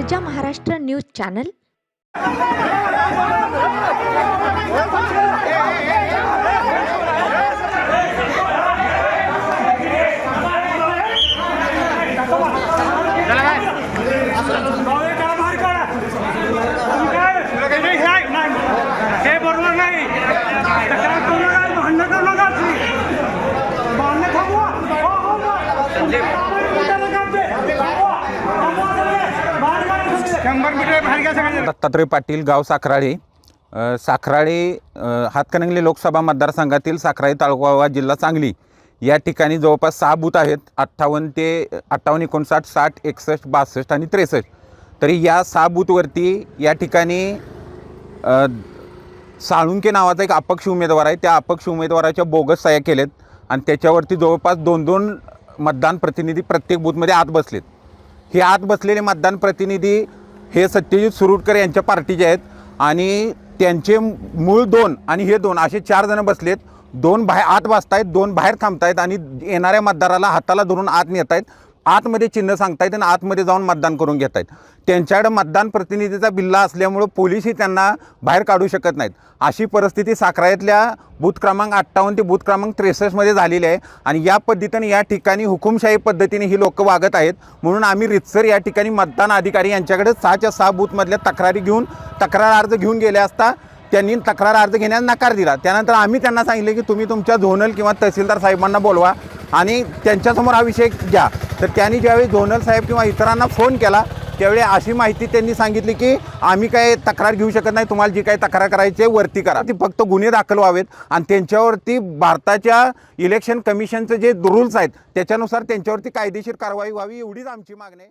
प्रजा Maharashtra news channel. चला त्याला बाहेर काढा तुम्ही काय तुला काही नाही, हे आहे, नाही. हे बरोबर नाही तक्रार करू नका भांडणं करू नका तुम्ही. भांडणं थांबवा हो, हो, हो. मिनिटाला काढते. थांबवा. थांबवा सगळे. बाहेर काढा सगळे. शंभर मीटर बाहेर घ्या सगळे दत्तात्रय पाटील गाव साखराळे. साखराळे हातकणंगले लोकसभा मतदारसंघातील साखराळे तालुका जिल्हा सांगली. या ठिकाणी जवळपास सहा बूथ आहेत. अठ्ठावन्न ते अठ्ठावन्न एकोणसाठ साठ एकसष्ट बासष्ट आणि त्रेसष्ट. तरी या सहा बूथवरती या ठिकाणी साळुंके नावाचा एक अपक्ष उमेदवार आहे. त्या अपक्ष उमेदवाराच्या बोगस सह्या केलेत. आणि त्याच्यावरती जवळपास दोन दोन मतदान प्रतिनिधी प्रत्येक बूथमध्ये आत बसलेत. हे आत बसलेले मतदान प्रतिनिधी हे सत्यजित सुरुटकर यांच्या पार्टीचे आहेत आणि त्यांचे मूळ दोन आणि हे दोन असे चार जण बसलेत. दोन बाहेर आत वाजतायत दोन बाहेर थांबतायत आणि येणाऱ्या मतदाराला हाताला धरून आत नेत आहेत आतमध्ये चिन्ह सांगतायत आणि आतमध्ये जाऊन मतदान करून घेत आहेत त्यांच्याकडे मतदान प्रतिनिधीचा बिल्ला असल्यामुळं पोलीसही त्यांना बाहेर काढू शकत नाहीत. अशी परिस्थिती साखरायतल्या बूथ क्रमांक अठ्ठावन्न ते बूथ क्रमांक त्रेसष्टमध्ये झालेली आहे आणि या पद्धतीने या ठिकाणी हुकुमशाही पद्धतीने ही लोक वागत आहेत. म्हणून आम्ही रितसर या ठिकाणी मतदान अधिकारी यांच्याकडे सहाच्या सहा बूथमधल्या तक्रारी घेऊन तक्रार अर्ज घेऊन गेले असता त्यांनी तक्रार अर्ज घेण्यास नकार दिला. त्यानंतर आम्ही त्यांना सांगितले की तुम्ही तुमच्या झोनल किंवा तहसीलदार साहेबांना बोलवा आणि त्यांच्यासमोर हा विषय घ्या. तर त्यांनी ज्यावेळी झोनल साहेब किंवा इतरांना फोन केला त्यावेळी अशी माहिती त्यांनी सांगितली की आम्ही काय तक्रार घेऊ शकत नाही तुम्हाला जी काही तक्रार करायची आहे वरती करा. ती फक्त गुन्हे दाखल व्हावेत आणि त्यांच्यावरती भारताच्या इलेक्शन कमिशनचे जे रूल्स आहेत त्याच्यानुसार त्यांच्यावरती कायदेशीर कारवाई व्हावी एवढीच आमची मागणी आहे.